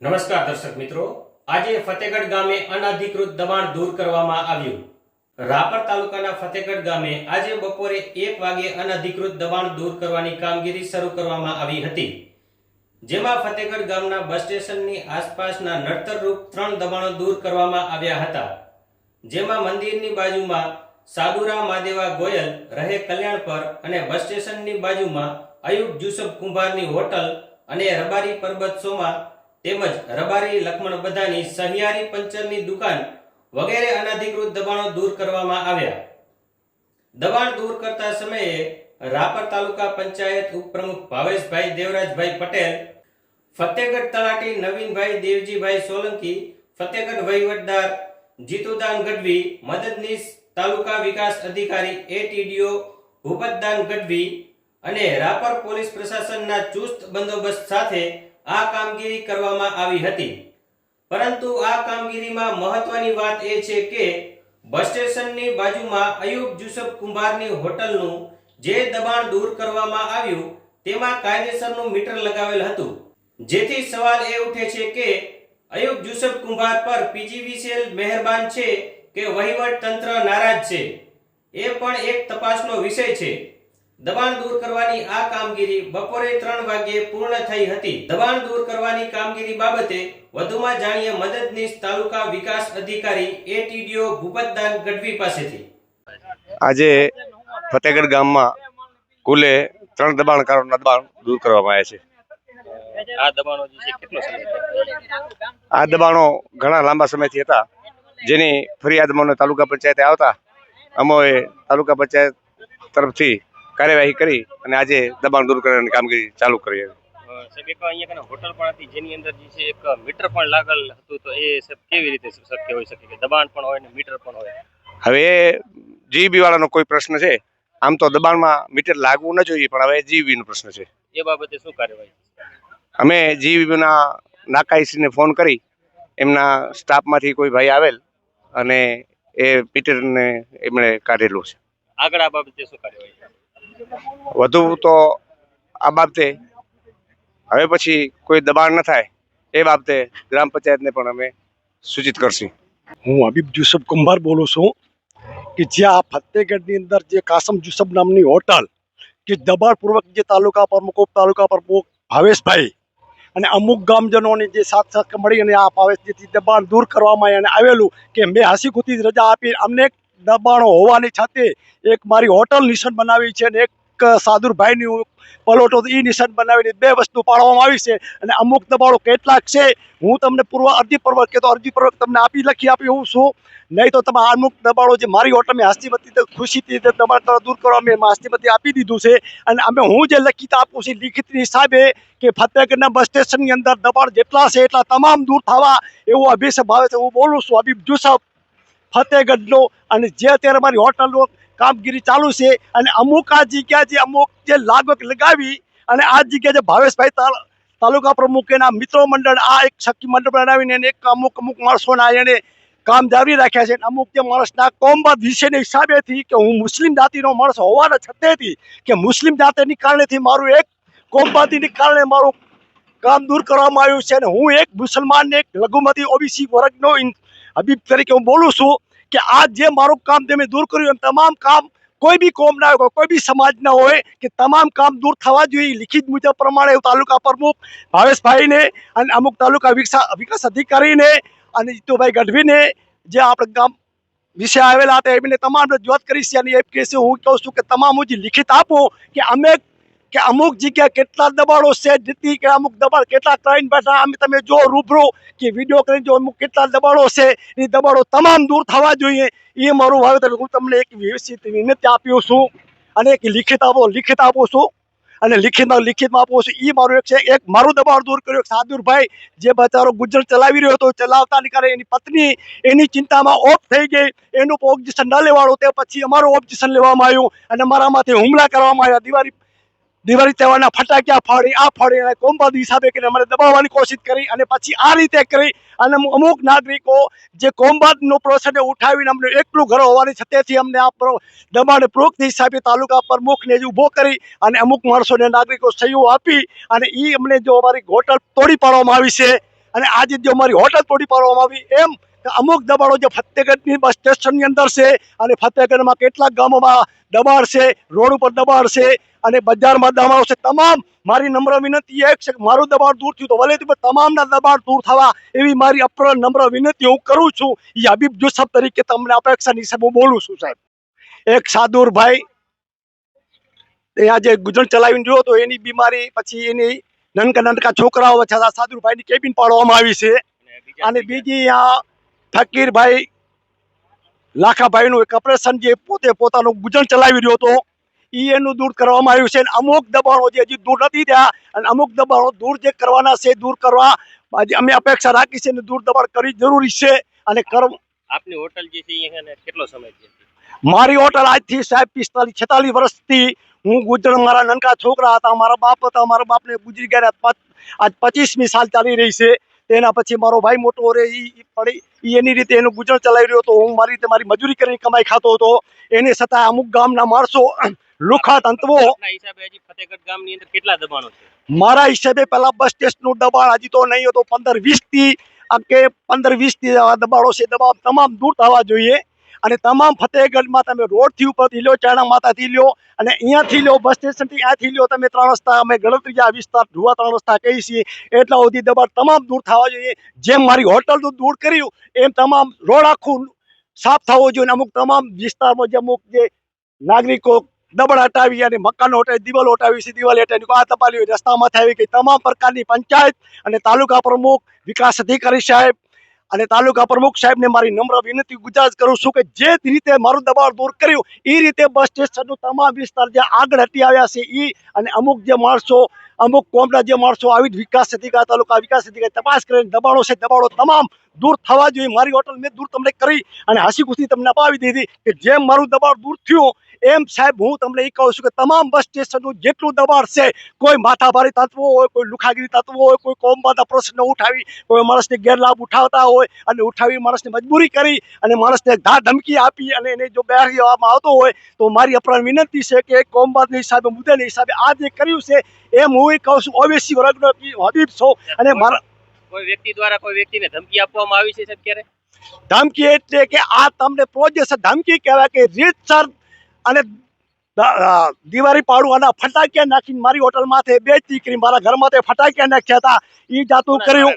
નમસ્કાર દર્શક મિત્રો. આજે ફતેગઢ ગામે અનધિકૃત દબાણ દૂર કરવામાં આવ્યું. રાપર તાલુકાના ફતેગઢ ગામે આજે બપોરે એક વાગે અનધિકૃત દબાણ દૂર કરવાની કામગીરી શરૂ કરવામાં આવી હતી. જેમાં ફતેગઢ ગામના બસ સ્ટેશનની આસપાસના નડતરરૂપ ત્રણ દબાણો દૂર કરવામાં આવ્યા હતા. જેમાં મંદિરની બાજુમાં સાદુરા માદેવા ગોયલ રહે કલ્યાણ પર અને બસ સ્ટેશનની બાજુમાં અયુબ જુસફ કુંભારની હોટલ અને રબારી પર્વત સોમા તેમજ રબારી, લક્ષ્મણ બધાની સહિયારી પંચરની દુકાન વગેરે અનધિકૃત દબાણો દૂર કરવામાં આવ્યા. દબાણ દૂર કરતા સમયે રાપર તાલુકા પંચાયત ઉપપ્રમુખ ભાવેશભાઈ દેવરાજભાઈ પટેલ, ફતેગઢ તલાટી નવીનભાઈ દેવજીભાઈ સોલંકી, ફતેગઢ વહીવટદાર જીતુદાન ગઢવી, મદદનીશ તાલુકા વિકાસ અધિકારી એટીડીઓ ભૂપતદાન ગઢવી અને રાપર પોલીસ પ્રશાસનના ચુસ્ત બંદોબસ્ત સાથે આ કામગીરી કરવામાં આવી હતી. પરંતુ આ કામગીરીમાં મહત્વની વાત એ છે કે, બસ સ્ટેશનની બાજુમાં અયુબ જુસફ કુંભારની હોટલનું જે દબાણ દૂર કરવામાં આવ્યું, તેમાં કાયદેસરનું મીટર લગાવેલ હતું. જેથી સવાલ એ ઉઠે છે કે, અયુબ જુસફ કુંભાર પર પીજીવીસીએલ મહેરબાન છે કે વહીવટ તંત્ર નારાજ છે? એ પણ એક તપાસનો વિષય છે. દબાણ દૂર કરવાની આ કામગીરી બપોરે ત્રણ વાગ્યે પૂર્ણ થઈ હતી. દબાણ દૂર કરવાની કામગીરી બાબતે વધુમાં જાણીએ મદદનીશ તાલુકા વિકાસ અધિકારી એટીડીઓ ભૂપતદાન ગઢવી પાસેથી. આજે ફતેગઢ ગામમાં કુલે ત્રણ દબાણકારોના દબાણ દૂર કરવામાં આવ્યા છે. આ દબાણો જે છે કેટલો સમય આ દબાણો ઘણા લાંબા સમયથી હતા. જેની ફરિયાદ મને તાલુકા પંચાયતે આવતા. અમોએ તાલુકા પંચાયત તરફથી કાર્યવાહી કરી અને આજે દબાણ દૂર કરવાની કામગીરી ચાલુ કરી સાહેબ અહીંયા હોટલ પણ હતી જેની અંદર જે છે એક મીટર પણ લાગેલ હતું તો એ કેવી રીતે શક્ય હોઈ શકે? કે દબાણ પણ હોય ને મીટર પણ હોય? હવે જીબી વાળાનો કોઈ પ્રશ્ન છે? આમ તો દબાણમાં મીટર લાગવું ન જોઈએ પણ હવે જીબીનો પ્રશ્ન છે. એ બાબતે શું કાર્યવાહી? અમે જીબીના નાકાઈસીને ફોન કરી એમના સ્ટાફમાંથી કોઈ ભાઈ આવેલ અને એ પીટરને એમણે કાઢેલું છે. આગળ આ બાબતે શું કાર્યવાહી? વધુ તો આ બાબતે હવે પછી કોઈ દબાણ ન થાય એ બાબતે ગ્રામ પંચાયતને પણ અમે સૂચિત કરશું. હું હબીબ જુસફ કુંભાર બોલું છું કે જ્યાં ફતેગઢની અંદર જે કાસમ જુસફ નામની હોટલ કે દબાણપૂર્વક જે તાલુકા પ્રમુખો તાલુકા પ્રમુખ ભાવેશભાઈ અને અમુક ગામજનોની જે સાથ સાથ મળી અને આ ભાવેશજીથી દબાણ દૂર કરવામાં અને આવેલું કે મેં હસી ખુતી રજા આપી, અમને દબાણો હોવાની છતે એક મારી હોટલ નિશાન બનાવી છે અને એક સાદુરભાઈની પલોટો એ નિશાન બનાવીને બે વસ્તુ પાડવામાં આવી છે અને અમુક દબાણો કેટલાક છે, હું તમને પૂર્વ, અરજી પૂર્વક કે તો અરજી પૂર્વક તમને આપી, લખી આપી હું છું. નહીં તો તમે અમુક દબાણો જે મારી હોટલ મેં હસ્તીમતી ખુશીથી દબાણ દ્વારા દૂર કરવા મેં હાસ્તીમતી આપી દીધું છે અને અમે હું જે લખિત આપું છું લિખિતની હિસાબે કે ફતેહગઢના બસ સ્ટેશનની અંદર દબાણ જેટલા છે એટલા તમામ દૂર થવા એવો અભિષેક ભાવે છે. હું બોલું છું, અભિ જુસફ ફતેહગઢનો અને જે અત્યારે મારી હોટલનો કામગીરી ચાલુ છે અને અમુક આ જગ્યા જે અમુક જે લાગત લગાવી અને આ જગ્યા જે ભાવેશભાઈ તાલુકા પ્રમુખ એના મિત્રો મંડળ, આ એક સખી મંડળ બનાવીને એને એક અમુક અમુક માણસોના એને કામ જાળવી રાખ્યા છે અમુક જે માણસના કોમબાદ વિશેના હિસાબેથી કે હું મુસ્લિમ જાતિનો માણસ હોવાના છતાંયથી કે મુસ્લિમ જાતિની કારણેથી મારું એક કોમબાદીની કારણે મારું કામ દૂર કરવામાં આવ્યું છે અને હું એક મુસલમાનને એક લઘુમતી ઓબીસી વર્ગનો હબીબ તરીકે હું બોલું છું કે આ જે મારું કામ તમે દૂર કર્યું, એમ તમામ કામ કોઈ બી કોમના હોય, કોઈ બી સમાજના હોય, કે તમામ કામ દૂર થવા જોઈએ લિખિત મુજબ પ્રમાણે તાલુકા પ્રમુખ ભાવેશભાઈને અને અમુક તાલુકા વિકાસ અધિકારીને અને જીતુભાઈ ગઢવીને જે આપણે ગામ વિશે આવેલા હતા, એમને તમામ રજૂઆત કરી છે અને એ કહેશે હું કહું છું કે તમામ હું જે લિખિત આપો કે અમે કે અમુક જગ્યાએ કેટલા દબાણો છે જેથી કે અમુક દબાણ કેટલા ટ્રેન બેઠા અમે તમે જો રૂબરૂ કે વીડિયો કરીને જો અમુક કેટલા દબાણો છે, એ દબાણો તમામ દૂર થવા જોઈએ. એ મારું વાવેતર હું તમને એક વ્યવસ્થિત વિનંતી આપ્યું છું અને એક લિખિત આપો, લિખિત આપું છું. અને લિખિતમાં લિખિતમાં આપું છું. એ મારું એક છે. એક મારું દબાણ દૂર કર્યું. સાદુરભાઈ જે બચારો ગુજર ચલાવી રહ્યો હતો, ચલાવતા નીકળે એની પત્ની એની ચિંતામાં ઓફ થઈ ગઈ. એનું ઓબ્જેક્શન ન લેવાડું. તે પછી અમારું ઓબ્જેક્શન લેવામાં આવ્યું અને મારામાંથી હુમલા કરવામાં આવ્યા. દિવાળી દિવાળી તહેવારના ફટાક્યા ફાડી, આ ફાડી અને કોમબાદ હિસાબે કરીને અમને દબાવવાની કોશિશ કરી અને પછી આ રીતે કરી અને અમુક- નાગરિકો જે કોમબાદનો પ્રોસેસને ઉઠાવીને અમને એકલું ઘર હોવાની છતેથી અમને આ દબાણ પ્રોક્ત હિસાબે તાલુકા પ્રમુખને જ ઊભો કરી અને અમુક માણસોને નાગરિકો સહયોગ આપી અને એ અમને જો અમારી હોટલ તોડી પાડવામાં આવી છે અને આજે જો અમારી હોટલ તોડી પાડવામાં આવી, એમ અમુક દબાણો જે ફતેગઢની બસ સ્ટેશનની અંદર છે અને ફતેગઢમાં કેટલાક ગામોમાં દબાણ છે રોડ ઉપર દબાણ છે અને બજારમાં દબાવશે. તમામ મારી નમ્ર વિનંતી એક છે કે મારું દબાણ દૂર થયું તો વલે પણ તમામના દબાણ દૂર થવા એવી મારી અપ્ર નમ્ર વિનંતી હું કરું છું. એ હબીબ જુસફ તરીકે તમને અપેક્ષાની હિસાબે હું બોલું છું સાહેબ. એક સાદુરભાઈ એ આજે ગુજરાત ચલાવીને જોયો તો એની બીમારી પછી એની નાનકા નાનકા છોકરાઓ છતાં સાદુરભાઈની કેબિન પાડવામાં આવી છે. અને બીજી આ ફકીરભાઈ લાખાભાઈનું એક ઓપરેશન જે પોતે પોતાનું ગુજરાન ચલાવી રહ્યો હતો ઈ એનું દૂર કરવામાં આવ્યું છે અને અમુક દબાણો જે હજી દૂર નથી થયા અને અમુક દબાણો દૂર જે કરવાના છે દૂર કરવા અમે અપેક્ષા રાખી છે અને દૂર દબાણ કરવી જરૂરી છે અને કર આપની હોટલ જે છે કેટલો સમય છે મારી હોટલ આજથી સાહેબ પિસ્તાલીસ છેતાલીસ વર્ષથી હું ગુજરાત મારા નાનકા છોકરા હતા મારા બાપ હતા મારા બાપને ગુજરી ગયા આજ પચીસમી સાલ ચાલી રહી છે. તેના પછી મારો ભાઈ મોટો રે ઈ ઈ પડી એની રીતે એનું ગુજરાન ચલાવી રહ્યો હતો. હું મારી રીતે મારી મજૂરી કરીને કમાઈ ખાતો હતો. એની છતાં અમુક ગામના માણસો લુખા છે? મારા હિસાબે પેલા બસ સ્ટેશનનું દબાણ હજી તો નહીં હતો. પંદર વીસથી આ કે પંદર વીસથી આ દબાણો છે. દબાણ તમામ દૂર થવા જોઈએ. અને તમામ ફતેહગઢમાં તમે રોડથી ઉપરથી લ્યો, ચાણા માતાથી લ્યો અને અહીંયાથી લ્યો, બસ સ્ટેશનથી અહીંયાથી લ્યો, તમે ત્રણ રસ્તા, અમે ગણતરીયા વિસ્તાર ધુવા ત્રણ રસ્તા કહીએ છીએ. એટલા સુધી દબાણ તમામ દૂર થવા જોઈએ. જેમ મારી હોટલનું દૂર કર્યું, એમ તમામ રોડ આખું સાફ થવો જોઈએ અમુક તમામ વિસ્તારમાં જે અમુક જે નાગરિકો દબણ હટાવી અને મકાનો હટાવી, દિવાલ હટાવી છે, દિવાલ હટાવી આ તપાલી રસ્તામાં આવી ગઈ, તમામ પ્રકારની પંચાયત અને તાલુકા પ્રમુખ, વિકાસ અધિકારી સાહેબ અને તાલુકા પ્રમુખ સાહેબને મારી નમ્ર વિનંતી ગુજરાત કરું છું કે જે રીતે મારું દબાણ દૂર કર્યું એ રીતે બસ સ્ટેશનનું તમામ વિસ્તાર જે આગળ હટી આવ્યા છે એ અને અમુક જે માણસો, અમુક કોમના જે માણસો આવી જ વિકાસ અધિકારી તાલુકા વિકાસ અધિકારી તપાસ કરીને દબાણો છે, દબાણો તમામ દૂર થવા જોઈએ. મારી હોટલ મેં દૂર તમને કરી અને હાસી ખુશી તમને અપાવી દીધી કે જેમ મારું દબાણ દૂર થયું એમ સાહેબ હું તમને એ કહું છું કે તમામ બસ સ્ટેશનનું જેટલું દબાણ છે કોઈ માથાભારી તત્વો હોય કોઈ લુખાગીરી તત્વો હોય કોઈ કોમવાદા પ્રશ્ન ઉઠાવી કોઈ માણસને ગેરલાભ ઉઠાવતા હોય અને ઉઠાવી માણસને મજબૂરી કરી અને માણસને ધા ધમકી આપી અને એને જો બહાર લેવામાં આવતો હોય તો મારી અપરાણ વિનંતી છે કે કોમવાદની હિસાબે મુદ્દાની હિસાબે આ જે કર્યું છે એમ હું એ કહું છું ઓવેસી વર્ગનો હબીબ છો અને મારા કોઈ વ્યક્તિ દ્વારા કોઈ વ્યક્તિને ધમકી આપવામાં આવી છે સાહેબ ક્યારે? ધમકી એટલે કે આ તમને પ્રોજેક્ટ ધમકી કહેવાય કે રીતસર અને દિવાળી પાડું અને ફટાકિયા નાખીને મારી હોટલ માથે બેચતી કરી મારા ઘર માથે ફટાકિયા નાખ્યા હતા. એ જાતું કર્યું?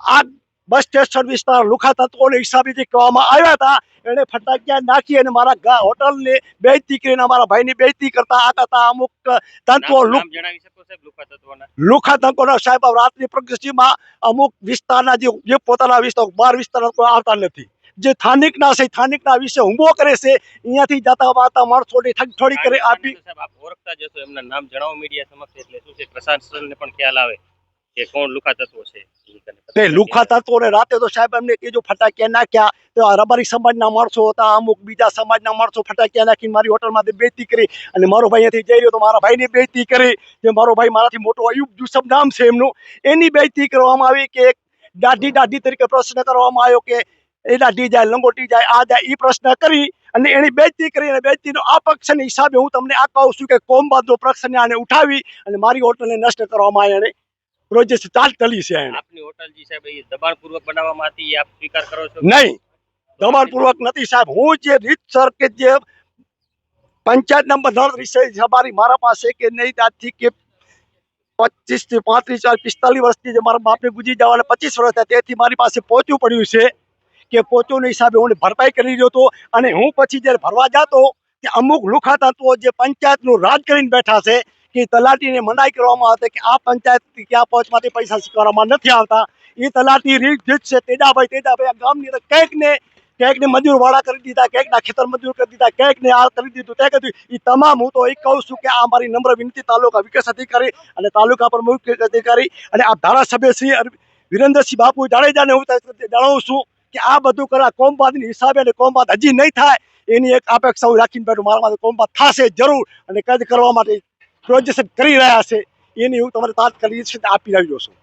આ બસ સ્ટેશન વિસ્તાર લુખા તત્વોને હિસાબેથી કહેવામાં આવ્યા હતા. એને ફટાકિયા નાખી અને મારા હોટલ હોટલને બે કરીને મારા ભાઈની બેચતી કરતા આ કરતા અમુક તત્વો લુખા તત્વોના? સાહેબ રાત્રિ પ્રગતિમાં અમુક વિસ્તારના જે જે પોતાના વિસ્તાર બાર વિસ્તાર આવતા નથી. જે સ્થાનિકના છે સ્થાનિકના વિશે હુમલો કરે છે અહીંયાથી જતા વાતા માણસોને ઠગઠોડી કરી આપી. ઓળખતા જશો એમના નામ જણાવો મીડિયા સમક્ષ એટલે શું છે? પ્રશાસનને પણ ખ્યાલ આવે કે કોણ લુખા તત્વો છે તે લુખા તત્વોને રાતે તો સાહેબ એમને કીધું ફટાકિયા નાખ્યા. તો આ રબારી સમાજના માણસો હતા અમુક બીજા સમાજના માણસો ફટાકિયા નાખીને મારી હોટલમાંથી બેતી કરી. અને મારો ભાઈ જઈ રહ્યો તો મારા ભાઈની બેતી કરી. જે મારો ભાઈ મારાથી મોટો અયુબ જુસફ નામ છે એમનું. એની બેતી કરવામાં આવી કે દાઢી દાઢી તરીકે પ્રશ્ન કરવામાં આવ્યો કે એ દાઢી જાય લંગોટી જાય આ જાય એ પ્રશ્ન કરી અને એની બેજતી કરી અને બેજતીનો આ પક્ષના હિસાબે હું તમને આ કહું છું કે કોમબાદનો પ્રશ્ન આને ઉઠાવી અને મારી હોટલને નષ્ટ કરવામાં એને પ્રોજેક્ટ ચાલ ચલી છે આપની હોટલ જી સાહેબ એ દબાણપૂર્વક બનાવવામાં હતી આપ સ્વીકાર કરો છો? નહીં દબાણપૂર્વક નથી સાહેબ. હું જે રીતસર કે જે પંચાયત નંબર નળ વિષય મારી મારા પાસે કે નહીં ત્યાંથી કે પચીસથી પાંત્રીસ પિસ્તાલીસ વર્ષથી જે મારા બાપે ગુજરી જવાના પચીસ વર્ષ થયા તેથી મારી પાસે પહોંચવું પડ્યું છે. કે પહોંચોના હિસાબે હું ભરપાઈ કરી રહ્યો હતો અને હું પછી જ્યારે ભરવા જતો કે અમુક લુખા તત્વો જે પંચાયતનું રાજ કરીને બેઠા છે, કે તલાટીને મનાઈ કરવામાં આવે કે આ પંચાયત ક્યાં પહોંચમાંથી પૈસા સ્વીકારવામાં નથી આવતા. એ તલાટી રીત જીત છે તેજાભાઈ તેજાભાઈ આ ગામની કંઈક ને કંઈક મજૂર વાળા કરી દીધા કંઈક ના ખેતર મજૂર કરી દીધા કંઈક આ કરી દીધું, તે કરી દીધું એ તમામ હું તો એ કહું છું કે આ મારી નમ્ર વિનંતી તાલુકા વિકાસ અધિકારી અને તાલુકા પ્રમુખ અધિકારી અને આ ધારાસભ્ય શ્રી વિરેન્દ્રસિંહ બાપુ જાડેજાને હું જણાવું છું કે આ બધું કરવા કોમબાદની હિસાબે અને કોમબાદ હજી નહીં થાય, એની એક અપેક્ષા હું રાખીને બેઠું, મારા માટે કોમબાદ થશે જરૂર અને કદ કરવા માટે પ્રોજેક્શન કરી રહ્યા છે, એની હું તમારે તાત્કાલિક આપી રહ્યો છું.